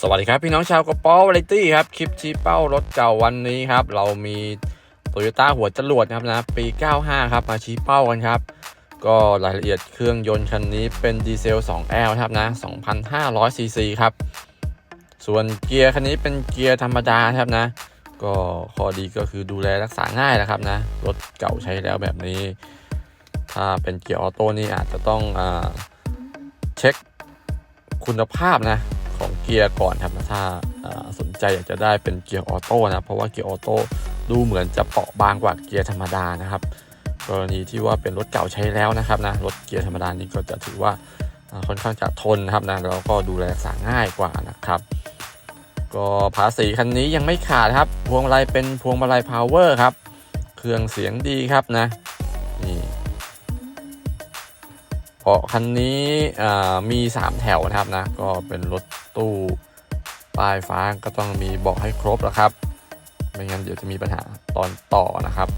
สวัสดีครับ พี่น้องชาวกระป๋อวาไรตี้ครับ คลิปชี้เป้ารถเก่าวันนี้ครับ เรามีโตโยต้าหัวจรวดนะครับนะปี 95 ครับ มาชี้เป้ากันครับ ก็รายละเอียดเครื่องยนต์คันนี้เป็นดีเซล 2L ครับนะ 2,500ซีซีครับ ส่วนเกียร์คันนี้เป็นเกียร์ธรรมดาครับนะ ก็ข้อดีก็คือดูแลรักษาง่ายนะครับนะ รถเก่าใช้แล้วแบบนี้ ถ้าเป็นเกียร์ออโต้นี่อาจจะต้องอเช็คคุณภาพนะ ของเกียร์ก่อนครับนะถ้าสนใจอยากจะได้เป็นเกียร์ออโต้นะเพราะว่าเกียร์ออโต้ดูเหมือนจะเปราะบางกว่าเกียร์ธรรมดานะครับ กรณีที่ว่าเป็นรถเก่าใช้แล้วนะครับนะรถเกียร์ธรรมดานี้ก็จะถือว่าอ่าค่อนข้างจะทนนะครับนะแล้วก็ดูแลรักษาง่ายกว่านะครับ ก็ภาษีคันนี้ยังไม่ขาดครับ พวงมาลัยเป็นพวงมาลัยพาวเวอร์ครับ เครื่องเสียงดีครับนะาะคันนี้อ่ามี 3 แถวนะครับนะ ก็เป็นรถตู้ป้ายฟ้าก็ต้องมีเบาะให้ครบแล้วครับ ไม่งั้นเดี๋ยวจะมีปัญหาตอนต่อนะครับ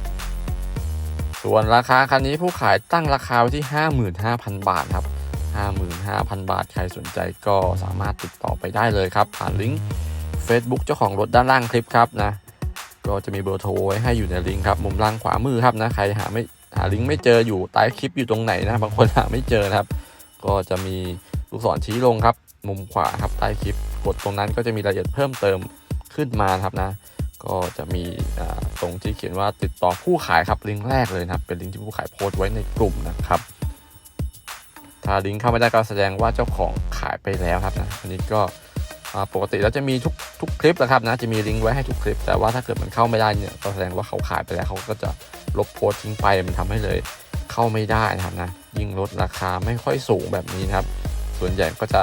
ส่วนราคาคันนี้ผู้ขายตั้งราคาไว้ที่ 55,000 บาทครับ 55,000 บาท ใครสนใจก็สามารถติดต่อไปได้เลยครับ ผ่านลิงก์ Facebook เจ้าของรถด้านล่างคลิปครับนะ ก็จะมีเบอร์โทรไว้ให้อยู่ในลิงก์ครับ มุมล่างขวามือครับนะ ใครหาไม่ หาลิงก์ไม่เจออยู่ใต้คลิปอยู่ตรงไหนนะบางคนหาไม่เจอนะครับ ก็จะมีลูกศรชี้ลงครับ มุมขวาครับใต้คลิปกดตรงนั้นก็จะมีรายละเอียดเพิ่มเติมขึ้นมาครับนะ ก็จะมีตรงที่เขียนว่าติดต่อผู้ขายครับลิงก์แรกเลยนะครับ เป็นลิงก์ที่ผู้ขายโพสต์ไว้ในกลุ่มนะครับถ้าลิงก์เข้าไม่ได้ก็แสดงว่าเจ้าของขายไปแล้วครับนะอันนี้ก็ ปกติแล้วจะมีทุกทุกคลิปนะครับนะจะมีลิงก์ไว้ให้ทุกคลิป แต่ว่าถ้าเกิดมันเข้าไม่ได้เนี่ยก็แสดงว่าเขาขายไปแล้วเขาก็จะลบโพสต์ทิ้งไปมันทำให้เลยเข้าไม่ได้นะครับนะยิ่งลดราคาไม่ค่อยสูงแบบนี้นะครับ ส่วนใหญ่ก็จะ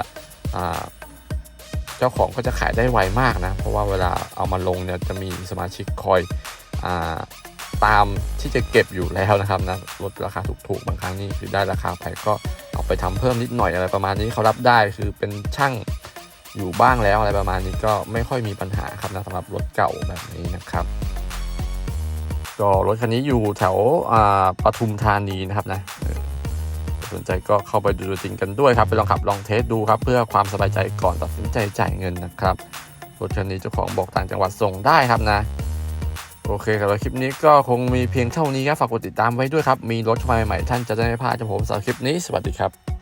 เจ้าของก็จะขายได้ไวมากนะ เพราะว่าเวลาเอามาลงเนี่ยจะมีสมาชิกคอยอตามที่จะเก็บอยู่แล้วนะครับนะลดราคาถูกๆบางครั้งนี่คือได้ราคาไปก็เอาไปทำเพิ่มนิดหน่อยอะไรประมาณนี้เขารับได้คือเป็นช่าง อยู่บ้างแล้วอะไรประมาณนี้ก็ไม่ค่อยมีปัญหาครับนะสำหรับรถเก่าแบบนี้นะครับก็รถคันนี้อยู่แถวปทุมธานีนะครับนะสนใจก็เข้าไปดูจริงกันด้วยครับไปลองขับลองเทสดูครับ เพื่อความสบายใจก่อนตัดสินใจจ่ายเงินนะครับรถคันนี้เจ้าของบอกต่างจังหวัดส่งได้ครับนะ โอเคครับคลิปนี้ก็คงมีเพียงเท่านี้ครับฝากกดติดตามไว้ด้วยครับ มีรถเข้ามาใหม่ๆท่านจะได้ไม่พลาดจากผมสำหรับคลิปนี้สวัสดีครับ